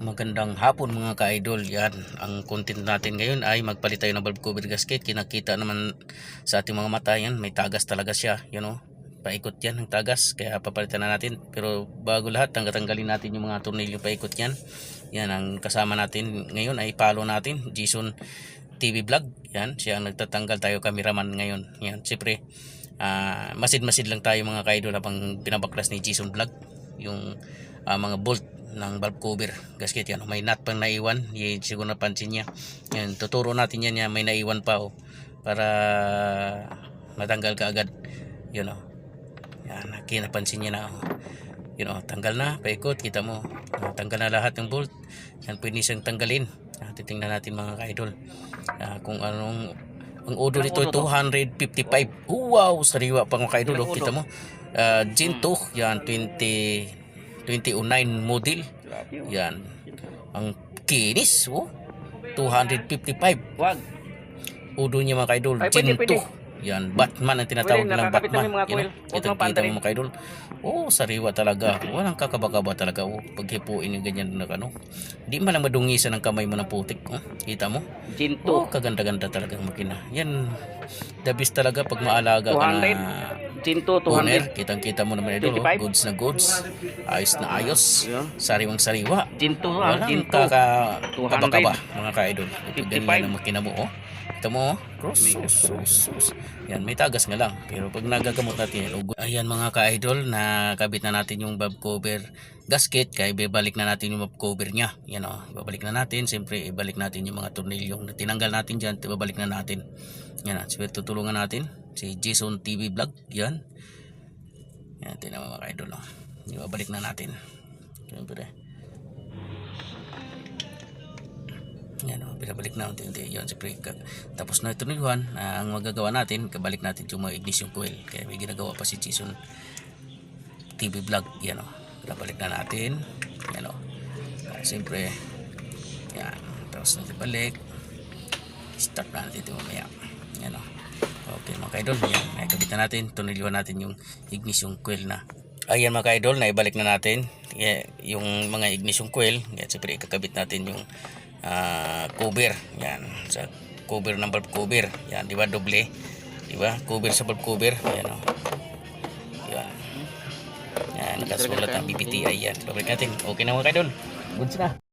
Magandang hapon mga ka-idol. Yan, ang content natin ngayon ay magpalit tayo ng valve cover gasket. Kinakita naman sa ating mga mata yan, may tagas talaga siya, you know. Paikot yan ng tagas, kaya papalitan na natin. Pero bago lahat, tanggatanggalin natin yung mga tornilyo paikot yan. Yan, ang kasama natin ngayon ay palo natin, Jason TV Vlog. Yan, siya ang nagtatanggal tayo cameraman ngayon. Yan, siyempre, ah, masid-masid lang tayo mga ka-idol habang binabaklas ni Jason Vlog. Yung ah, mga bolt ng valve cover. Gasket yan may nut pang naiwan. Y siguro napansin niya. Yan tuturo natin yan yan may naiwan pa oh, para matanggal ka agad. Yun oh. Yan kinapansin niya na oh. yun oh tanggal na paikot kita mo. Ah, tanggal na lahat ng bolt. Yan pwede siyang tanggalin. Ah, titingnan natin mga ka-idol Ah, kung anong ang order nito ay 255 wow sariwa pa mga ka-idol oh. kita mo. Uh, Gen 2 yan 20 2009 model. Yan. Ang kinis, oh. 255. Wag. Udo niya mga kaidol. Ay, Gen pwede, pwede. 2. Yan, Batman ang tinatawag Pwede, nilang Batman. namin mga Yan, oh. Huwag Kitang kita mga kaidol. Oh, sariwa talaga. Walang kakabakaba talaga. Oh, paghipuin yung ganyan na ano. Di man lang madungisan ang kamay mo ng putik. Oh, kita mo? Gin Oh, 2. kaganda-ganda talaga ang makina. Yan, the best talaga pag maalaga ka na 200. Gin 2, 200. owner. Kitang-kita mo naman ito. Oh. 25. Goods na goods. Ayos na ayos. Yeah. Sariwang sariwa. Gin 2 ah. Walang Gin 2. kaka 200. kaba mga ka-idol. Ito 55. ganyan ang makina mo oh. Ito mo oh. Cross. Sus, sus, sus. Yan, may tagas nga lang. Pero pag nagagamot natin ugo- Ayan mga ka-idol, nakabit na natin yung valve cover gasket. Kaya ibabalik na natin yung valve cover niya. Yan oh. Ibabalik na natin. Siyempre, ibalik natin yung mga tornilyong na tinanggal natin dyan. Ibabalik na natin. Yan ah. Siyempre, tutulungan natin. Si Jason TV Vlog. Yan. Yan, tinan mo mga ka-idol. Oh. Ibabalik na natin. Siyempre. Yan o, pinabalik na unti-unti. Yun, siyempre, ka- tapos na ito niluhan, ah, ang magagawa natin, kabalik natin yung mga ignition coil. Kaya may ginagawa pa si Jason TV vlog. Yan o, pinabalik na natin. Yan o. Ah, siyempre, yan. Tapos natin balik. Start na natin ito mamaya. Yan o. Okay mga kaidol, yan. Nakikabit na natin. Tuniliwan natin yung ignition coil na. Ayan mga kaidol, naibalik na natin yeah, yung mga ignition coil. Yan, siyempre ikakabit natin yung ah, cover. Yan, sa cover ng valve cover. Yan, di ba? Doble. Di ba? Cover sa valve cover. Yan o. Yan. Yan, nakasulat ang BBTI yan. Babalik natin. Okay na mga kaidol. Goods na.